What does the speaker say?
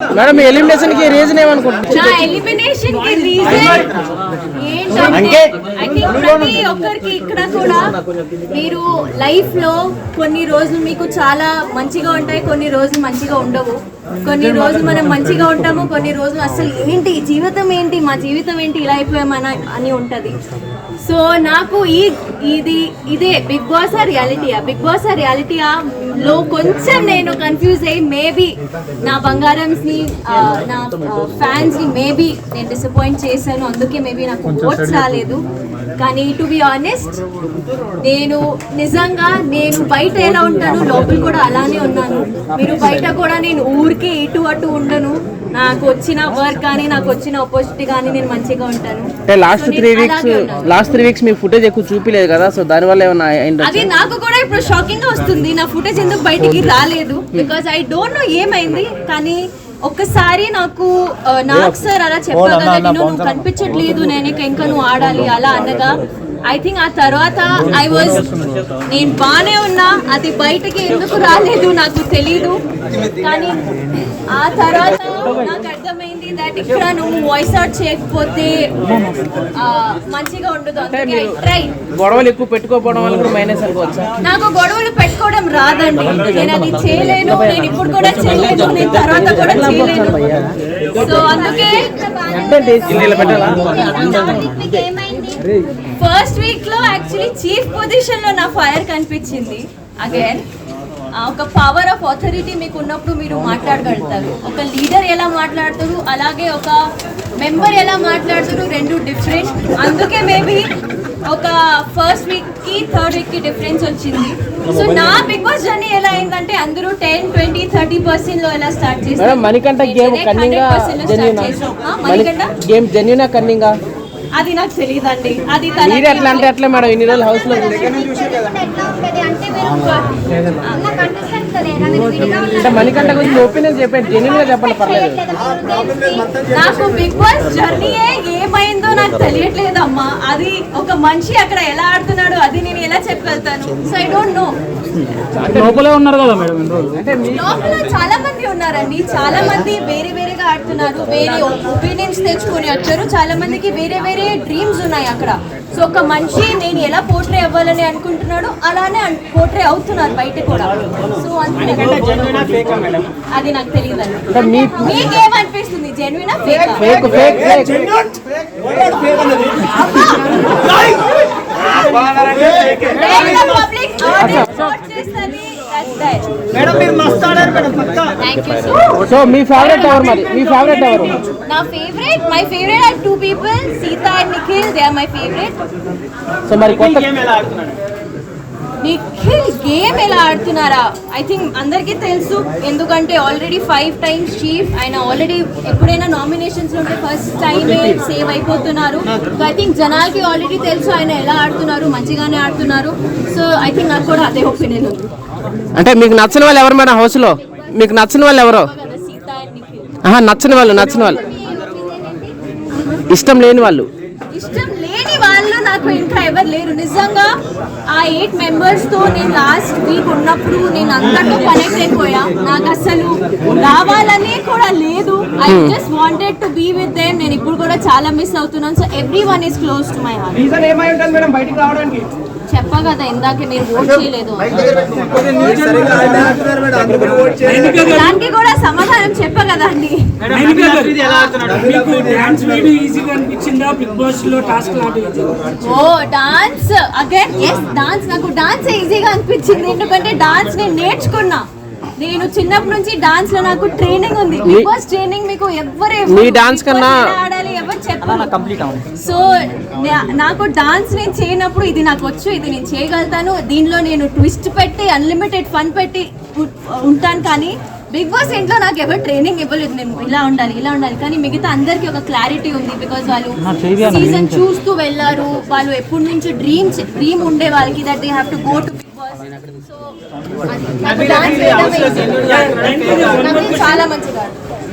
Madam ఎలిమినేషన్కి reason ఏమనుకుంటున్నారు? నా ఎలిమినేషన్కి రీజన్ ఏంటంటే ఐ థింక్ ప్రతి ఒక్కరికి ఇక్కడ కూడా మీరు లైఫ్లో కొన్ని రోజులు మీకు చాలా మంచిగా ఉంటాయి కొన్ని రోజులు మంచిగా ఉండవు. కొన్ని రోజులు మనం మంచిగా ఉంటాము కొన్ని రోజులు అసలు ఏంటి జీవితం ఏంటి మా జీవితం ఏంటి ఇలా అయిపోయామని అని ఉంటది. సో నాకు ఈ ఇది ఇదే బిగ్ బాస్ ఆ రియాలిటీయా బిగ్ బాస్ ఆ రియాలిటీయా లో కొంచెం నేను కన్ఫ్యూజ్ అయ్యి మేబీ నా బంగారమ్స్ని ఆ, నా ఫ్యాన్స్ని మేబీ నేను డిసప్పాయింట్ చేశాను. అందుకే మేబీ నాకు ఓట్స్ రాలేదు. కానీ టు బి ఆనెస్ట్ నేను నిజంగా నేను బయట ఎలా ఉంటాను లోపల కూడా అలానే ఉన్నాను. మీరు బయట కూడా నేను ఊరికే ఇటు అటు ఉండను. నాకు వచ్చిన వర్క్ కానీ నాకు వచ్చిన ఆపర్చునిటీ కానీ నేను మంచిగా ఉంటాను. Last three weeks. Last three weeks మీ ఫుటేజ్ ఎక్కువ చూపిలేదు. కదా సో దాని వల్ల ఏమైనా అయిందా? అది నాకు కూడా ఇప్పుడు షాకింగ్గా వస్తుంది. నా ఫుటేజ్ ఎందుకు బయటికి రాలేదు? బికాజ్ ఐ డోంట్ నో ఏమైంది కానీ ఒక్కసారి నాకు ఆ, నాగ్ సార్ అలా కదా నేను నువ్వు కనిపించట్లేదు నేను ఇక ఇంకా నువ్వు ఆడాలి అలా అనగా ఐ థింక్ ఆ తర్వాత ఐ వాజ్ నేను బానే ఉన్నా అది బయటకి ఎందుకు రాలేదు నాకు తెలీదు. కానీ ఆ తర్వాత నాకు అర్థమైంది. దట్ ఇక్కడ నువ్వు వాయిస్ అవుట్ చేయకపోతే మంచిగా ఉండదు. అందుకే ఐ ట్రై గొడవలు ఎక్కువ పెట్టుకోకపోవడం వల్ల కూడా మైనస్ అనుకోవచ్చా? నాకు గొడవలు పెట్టుకోవడం రాదండి. నేను అది చేయలేను నేను ఇప్పుడు కూడా చేయలేను నేను తర్వాత కూడా చేయలేను. సో అందుకే ఫస్ట్ వీక్లో యాక్చువల్లీ చీఫ్ పొజిషన్లో నా ఫైర్ కనిపించింది. అగైన్ ఒక పవర్ ఆఫ్ అథారిటీ మీకు ఉన్నప్పుడు మీరు మాట్లాడగలుగుతారు. ఒక లీడర్ ఎలా మాట్లాడతారు అలాగే ఒక మెంబర్ ఎలా మాట్లాడతారు రెండు డిఫరెంట్ అందుకే మేబీ ఒక ఫస్ట్ వీక్కి థర్డ్ వీక్కి డిఫరెన్స్ వచ్చింది. సో నా బిగ్ బాస్ జర్నీ ఎలా అయిందంటే అందరూ టెన్ ట్వంటీ థర్టీ పర్సెంట్లో ఎలా స్టార్ట్ చేస్తారు? మేడం మణికంఠ గేమ్ కన్నింగా జెన్యునా మణికంఠ? గేమ్ జెన్యునా కన్నింగా అది నాకు తెలియదండి. అది ఎట్లా అంటే అట్లా మేడం ఇన్ని రోజులు హౌస్లో Untuk. అంటే మణికంఠ గురించి ఒపీనియన్ చెప్పండి జెన్యున్గా చెప్పండి పర్లేదు. నాకు బిగ్ బాస్ జర్నీయే ఏమైందో నాకు తెలియట్లేదు అమ్మా అది ఒక మనిషి అక్కడ ఎలా ఆడుతున్నాడు అది నేను ఎలా చెప్పగలుగుతాను? సో ఐ డోంట్ నో లోపలే ఉన్నారు కదా మేడం లోపల చాలా మంది ఉన్నారండి. చాలా మంది వేరే వేరేగా ఆడుతున్నారు. వేరే ఒపీనియన్స్ తెచ్చుకొని వచ్చారు. చాలా మందికి వేరే వేరే డ్రీమ్స్ ఉన్నాయి అక్కడ. సో ఒక మనిషి నేను ఎలా పోర్ట్రే అవ్వాలని అనుకుంటున్నాడు అలానే పోర్ట్రే అవుతున్నారు బయట కూడా. సో అది నాకు మీ మీకేమనిపిస్తుంది? జెన్యునా fake fake fake so so మీ ఫేవరెట్ ఎవరు మరి? మీ ఫేవరెట్ ఎవరు? నా favourite my favourite are two people Sita and Nikhil they are my favourite so మరి కొత్త గేమ్ ఎలా ఆడుతున్నాడు నిఖిల్ గేమ్ ఎలా ఆడుతున్నారా? ఐ థింక్ అందరికీ తెలుసు. ఎందుకంటే ఆల్రెడీ ఫైవ్ టైమ్స్ చీఫ్ ఆయన ఆల్రెడీ ఎప్పుడైనా నామినేషన్స్ ఉంటే ఫస్ట్ టైమే సేవ్ అయిపోతున్నారు. సో ఐ థింక్ జనాలకి ఆల్రెడీ తెలుసు ఆయన ఎలా ఆడుతున్నారు మంచిగానే ఆడుతున్నారు. సో ఐ థింక్ నాకు కూడా అదే ఒపీనియన్ ఉంది. అంటే మీకు నచ్చిన వాళ్ళు ఎవరు మేడం హౌస్లో? మీకు నచ్చిన వాళ్ళు ఎవరు? నచ్చిన వాళ్ళు నచ్చిన వాళ్ళు. ఇష్టం లేని వాళ్ళు. ఇష్టం వాళ్ళు నాకు ఇంకా ఎవరు లేరు. నిజంగా ఆ ఎయిట్ మెంబర్స్తో నేను లాస్ట్ వీక్ ఉన్నప్పుడు నేను అందరితో కనెక్ట్ అయిపోయా. నాకు అసలు రావాలని కూడా లేదు. I just wanted to be with them నేను ఇప్పుడు కూడా చాలా మిస్ అవుతున్నాను. So everyone is close to my heart చెప్పా కదా ఇందాక మీరు ఓట్ చేయలేదు. దానికి కూడా సమాధానం చెప్పా కదా అండి. ఇది ఎలా ఆడుతున్నాడు మీకు డాన్స్ వీడియో ఈజీగా అనిపించిందా? బిగ్ బాస్లో టాస్క్ లాంటివి oh dance again yes dance నాకు డాన్స్ ఈజీగా అనిపించింది. ఎందుకంటే డాన్స్ నేను నేర్చుకున్నా. నేను చిన్నప్పటి నుంచి డాన్స్లో నాకు ట్రైనింగ్ ఉంది. బిగ్ బాస్ ట్రైనింగ్ మీకు ఎవరు మీ dance కన్నా- ఆడాలి ఎవరు చెప్పాలి సో నాకు డాన్స్ నేను చేయనప్పుడు ఇది నాకు వచ్చు ఇది నేను చేయగలుగుతాను. దీనిలో నేను ట్విస్ట్ పెట్టి అన్లిమిటెడ్ ఫన్ పెట్టి ఉంటాను కానీ బిగ్ బాస్ ఇంట్లో నాకు ఎవరు ట్రైనింగ్ ఇవ్వలేదు. నేను ఇలా ఉండాలి ఇలా ఉండాలి. కానీ మిగతా అందరికీ ఒక క్లారిటీ ఉంది బికాజ్ వాళ్ళు సీజన్ చూస్తూ వెళ్ళారు. వాళ్ళు ఎప్పటి నుంచి డ్రీమ్ డ్రీమ్ ఉండే వాళ్ళకి that they have to go to so నాకు డాన్స్ చాలా మంచిగా